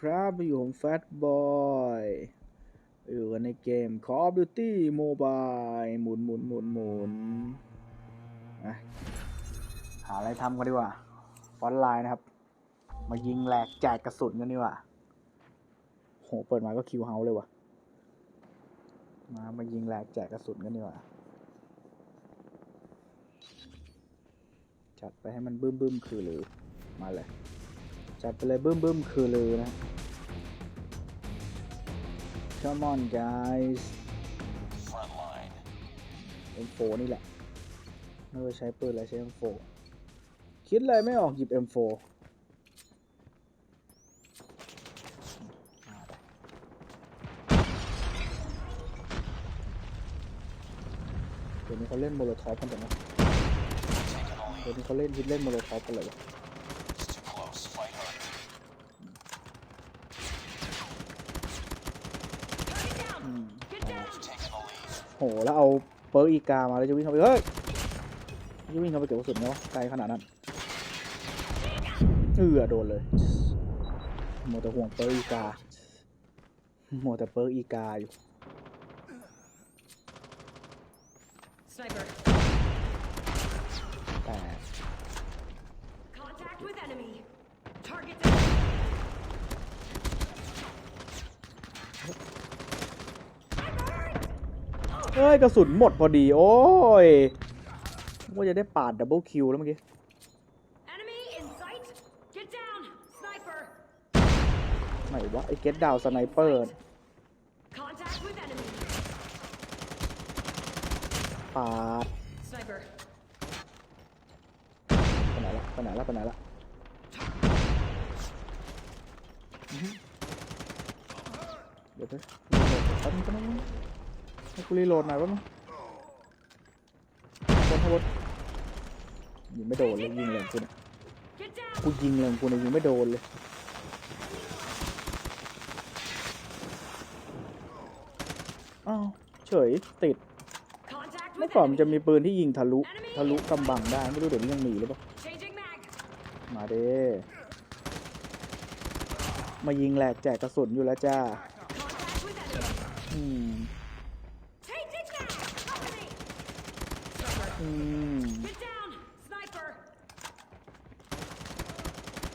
ครับอยู่ผมแฟตบอยอยู่กันในเกม Call of Duty Mobile หมุนหมุนหมุนหมุนหาอะไรทำกันดีกว่าฟอนไลน์นะครับ มายิงแหลกแจกกระสุนกันดีกว่าโหเปิดมาก็คิวเฮาเลยว่ะ มามายิงแหลกแจกกระสุนกันดีกว่าจัดไปให้มันบึ้มบึ้มคือหรือมาเลย จัดไปเลยบึ้มบึ้มคือลือนะ Come on guys Frontline. M4 นี่แหละไม่ว่าใช้ปืนอะไรใช้ M4 คิดอะไรไม่ออกหยิบ M4 อ่าไปเดี๋ยวนี้เขาเล่นโมโลทอปกันแต่นะ Take it all เดี๋ยวนี้เขาเล่นฮิตเล่นโมโลทอปกันเลยวะ โห แล้วเอาเปิร์กอีกามาแล้วจะวิ่งเข้าไปเฮ้ยจะวิ่งเข้าไปเก็บกระสุนไงวะไกลขนาดนั้นเออโดนเลยหมดแต่ห่วงเปิร์กอีกาหมดแต่เปิร์กอีกาอยู่ Sniper. แต่ Contact with enemy. Target down. เฮ้ยกระสุนหมดพอดี โอ้ยว่าจะได้ปาดดับเบิลคิวแล้วเมื่อกี้ Enemy in sight. Get down. Sniper. ไหนวะไอ้เก็ตดาวสไนเปอร์ Contact with enemy. ปาด Sniper. ไปไหนละไปไหนละไปไหนละอื้อหือเดี๋ยวไปแป๊บนึงแป๊บนึง ให้กูรีโหลดหน่อยแป๊บนึงบนข้างบนยิงไม่โดนเลยยิงแรงกูเนี่ยกูยิงแรงกูเนี่ยยิงไม่โดนเลยอ้าวเฉยติดเมื่อก่อนมันจะมีปืนที่ยิงทะลุทะลุกำบังได้ไม่รู้เดี๋ยวนี้ยังมีหรือเปล่ามาเด้มายิงแหลกแจกกระสุนอยู่แล้วจ้าอืม Changing mag. Cover me. Sniper. อืม Get down. Sniper.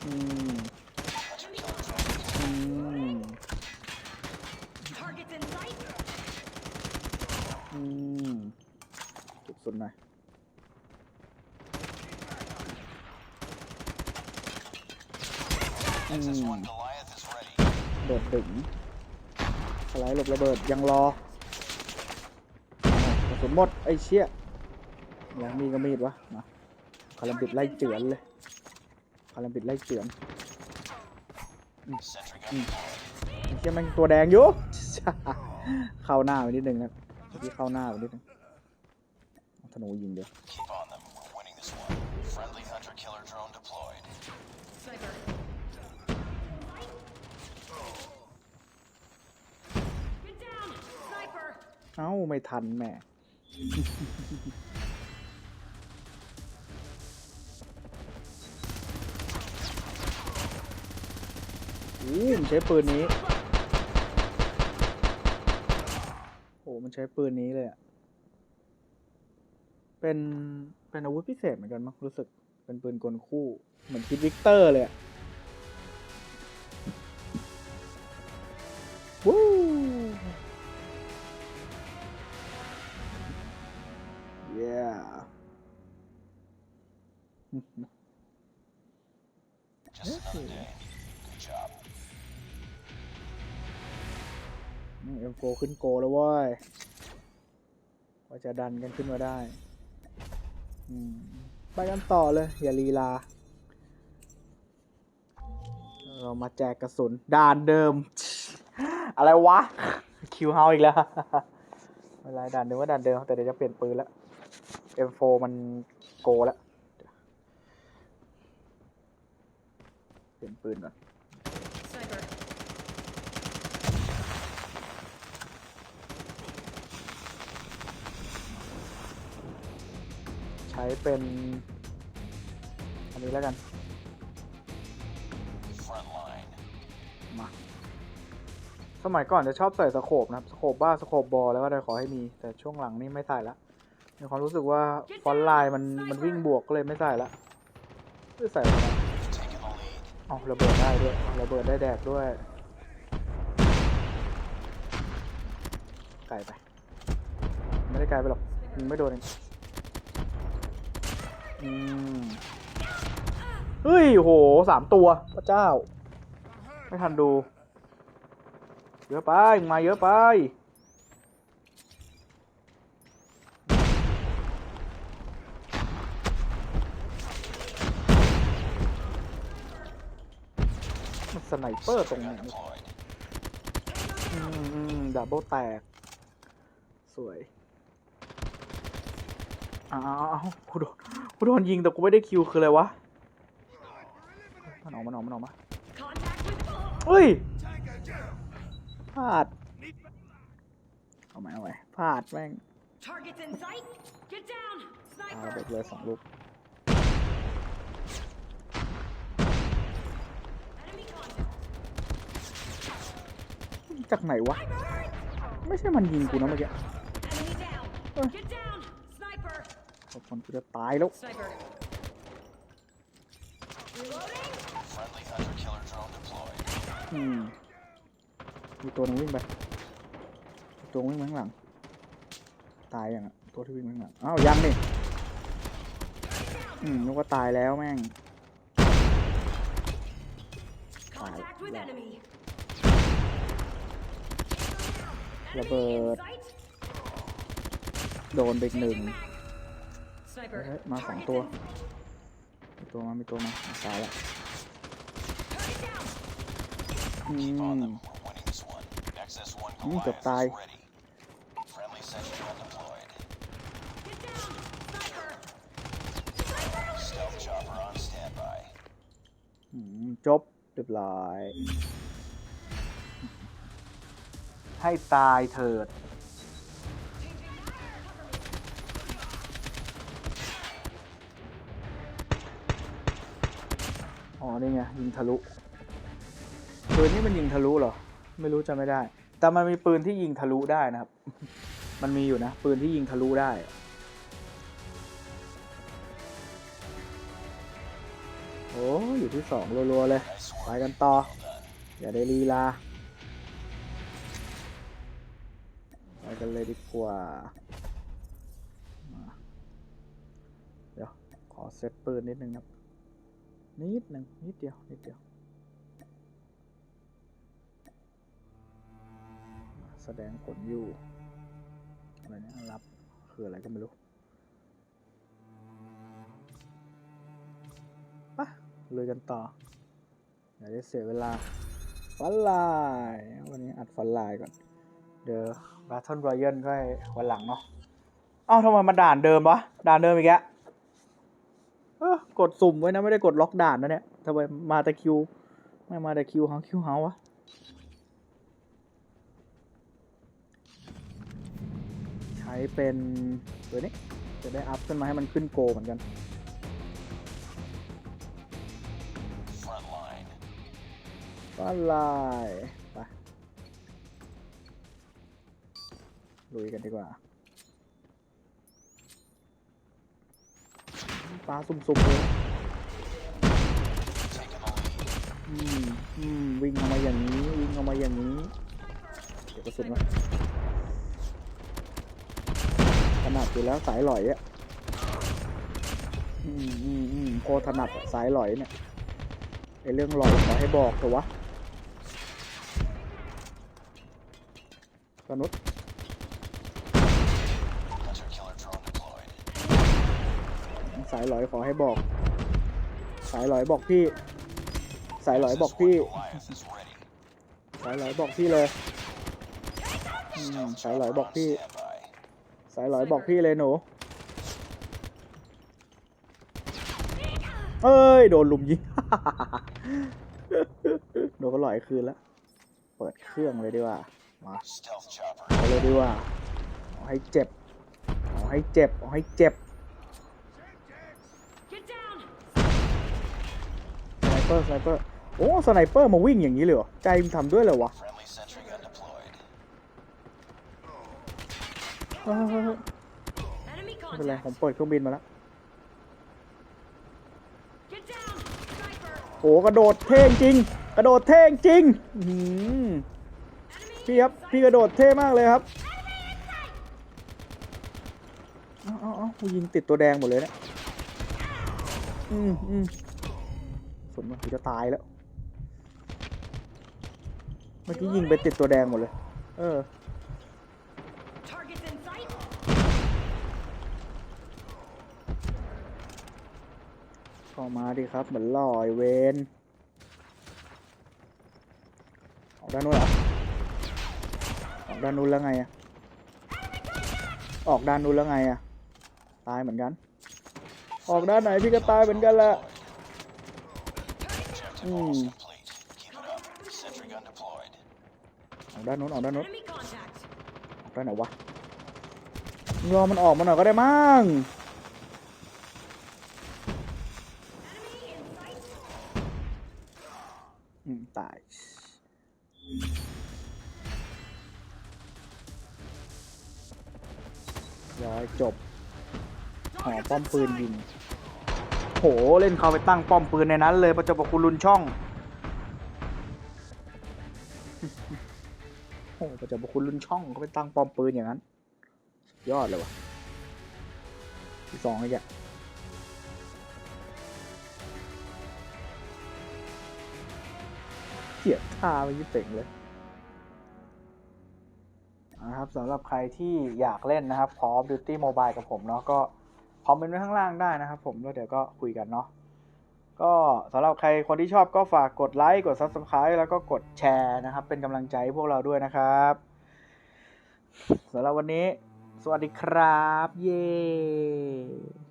อืมอืม Targets in sight. อืมเก็บสุดหน่อยอืม Nexus 1 Goliath is ready. โดดดึงสไลด์หลบระเบิดยังรออ้าวกระสุนหมดไอ้เชี่ย ยังมีก็มีดวะมาคารัมบิดไล่เจือนเลยคารัมบิดไล่เจือน Sentry gun อืมไอ้เชี่ยมันตัวแดงอยู่ เข้าหน้าไปนิดนึงนะเมื่เข้าหน้าไปนิดนึงธนูยิงเดียว Keep on them. We're winning this one. Friendly hunter killer drone deployed. Sniper. เอ้า ไม่ทันแม่ อู้มันใช้ปืนนี้ โอ้มันใช้ปืนนี้เลยอะเป็น เป็นอาวุธพิเศษเหมือนกันมั้งรู้สึก เป็นปืนกลคู่ เหมือนคิดวิกเตอร์เลยอะวู้ yeah Just มโฟขึ้นโกแล้วเว้ยกว่าจะดันกันขึ้นมาได้ไปกันต่อเลย อย่าลีลา เรามาแจกกระสุนด่านเดิม อะไรวะ คิวเฮาอีกแล้วไม่เป็นไรด่านเดิมว่าด่านเดิม แต่เดี๋ยวจะเปลี่ยนปืนแล้ว M4 มันโกแล้ว เปลี่ยนปืนก่อน ช้เป็น อันนี้แล้วกัน Frontline. มา สมัยก่อนจะชอบใส่สโคปนะครับ สโคปบ้า สโคปบอลแล้วก็ได้ขอให้มี แต่ช่วงหลังนี่ไม่ใส่ละมีความรู้สึกว่าฟอนต์ไลน์มันมันวิ่งบวกก็เลยไม่ใส่ละไม่ใส่แล้วนะ Taking the lead. เอาระเบิดได้ด้วยเอาระเบิดได้แดกด้วย ไกลไป ไม่ได้ไกลไปหรอกมึงไม่โดนเอง อืมเฮ้ยโหสามตัวพระเจ้า ไม่ทันดู เยอะไปมาเยอะไปมันสไนเปอร์ตรงไหน Deployed. อืมอืมดับเบิลแตก สวย อ้าวอ้าวอ้าวกูโดน กูโดนยิงแต่กูไม่ได้คิวคืออะไรวะมันออกมันออกมันออกมา Contact with bull. เฮ้ยพลาดเอาไหมเอาไหมพลาดแม่ง Targets in sight. Get down. เอา Sniper. เด็กเลยสองลูก Enemy contact. จากไหนวะ ไม่ใช่มันยิงกูนะเมื่อกี้ Enemy down. Get down. Sniper. ขอบคนกูจะตายแล้ว Sniper. Reloading. Friendly hunter killer drone deployed. อืมมีตัวหนึงวิ่งไปมีตัววิ่งมาข้างหลัง ตายยังอะตัวที่วิ่งมาข้างหลังอ้าวยังนี่อืมนึกว่าตายแล้วแม่ง Contact with enemy. ระเบิ Enemy in ด sight. โดนไปอีกหนึ่ง Sniper. เฮ้ยมาสอง Targets ตัว in- มีตัวมามีตัวมาตายแล้ว Target down. อื Keep on ม them. We're winning this one. XS-1 Mm, Goliath กือบตาย is ready. Friendly sentry gun deployed. Get down. Sniper. Stealth chopper on standby. อืมจบเรียบร้อย ให้ตายเถิด อ๋อนี่ไงยิงทะลุปืนนี่มันยิงทะลุเหรอ ไม่รู้จะไม่ได้ แต่มันมีปืนที่ยิงทะลุได้นะครับ มันมีอยู่นะ ปืนที่ยิงทะลุได้อะโอ้อยู่ที่สองรัวๆเลยไปกันต่อ อย่าได้ลีลาไปกันเลยดีกว่ามาเดี๋ยว ขอเซตปืนนิดนึงครับ นิดหนึ่งนิดเดียวนิดเดียว แสดงผลอยู่ อะไรเนี่ยรับ คืออะไรก็ไม่รู้ปะเลยกันต่อ อย่าได้เสียเวลาฟันลายวันนี้อัดฟันลายก่อน เดี๋ยว Battle Royale ก็วันหลังเนาะเอ้าทำไมมาด่านเดิมวะ ด่านเดิมอีกแล้ว กดสุ่มไว้นะไม่ได้กดล็อกด่านนะเนี่ยทำไมมาแต่คิว ไม่มาแต่คิวเฮาคิวเฮาวะใช้เป็นตัวนี้จะได้อัพขึ้นมาให้มันขึ้นโกเหมือนกัน Front line. ก็ลายไปลุยกันดีกว่า ปลาสุ่มๆเลยอืมอืมวิ่งออกมาอย่างนี้ วิ่งออกมาอย่างนี้ เดี๋ยวกระสุนมาถนัดอยู่แล้วสายหลอยอะ อืมอืมอืมโคถนัดสายหลอยเนี่ยไอเรื่องหลอยขอให้บอกเถอะวะสนุษ Hunter killer drone deployed. สายหลอยขอให้บอก สายหลอยบอกพี่ สายหลอยบอกพี่ สายหลอยบอกพี่เลยอืมสายหลอยบอกพี่ สายหลอยบอกพี่เลยหนูเอ้ย โดนลุมยิง โดนก็ลอยคืนแล้ว เปิดเครื่องเลยดีกว่า มาเอาเลยดีกว่า เอาให้เจ็บ เอาให้เจ็บ เอาให้เจ็บ เปอร์สไนเปอร์โอ้สไนเปอร์มาวิ่งอย่างนี้เลยเหรอ ใจมันทำด้วยเลยวะไม่เป็นไรผมเปิดเครื่องบินมาแล้วโอ้กระโดดเท่งจริง กระโดดเท่งจริงพี่ครับพี่กระโดดเท่มากเลยครับอ๋ออ๋อยิงติดตัวแดงหมดเลยเนะี่ยอืมอืม สนว่ากูจะตายแล้ว เมื่อกี้ยิงไปติดตัวแดงหมดเลย เออ Targets in sight. เข้ามาดิครับ เหมือนลอยเวนออกด้านนู้นเหรอออกด้านนู้นแล้วไงอะออกด้านนู้นแล้วไงอะตายเหมือนกัน ออกด้านไหนพี่ก็ตายเหมือนกันแหละ Objective Hmm. almost complete. Keep it up. Sentry gun deployed. ออกด้านนู้นออกด้านนู้น Enemy contact. ออกด้านไหนวะรอมันออกมาหน่อยก็ได้มั้ง Enemy in sight. อืมตาย ย้อยจบหอป้อมปืนยิง โหเล่นเขาไปตั้งป้อมปืนในนั้นเลยประจบกับคุณลุนช่องโอ้ประจบกับคุณลุนช่องเขาไปตั้งป้อมปืนอย่างนั้น ยอดเลยวะที่สองไอ้แกเกียดท่าไปยิ่งเป่งเลยนะครับสำหรับใครที่อยากเล่นนะครับ Call of Duty Mobile กับผมเนาะก็ คอมเมนต์ไว้ข้างล่างได้นะครับผมแล้วเดี๋ยวก็คุยกันเนาะก็สำหรับใครคนที่ชอบก็ฝากกดไลค์กด Subscribe แล้วก็กดแชร์นะครับ เป็นกำลังใจให้พวกเราด้วยนะครับสำหรับวันนี้ สวัสดีครับ เย้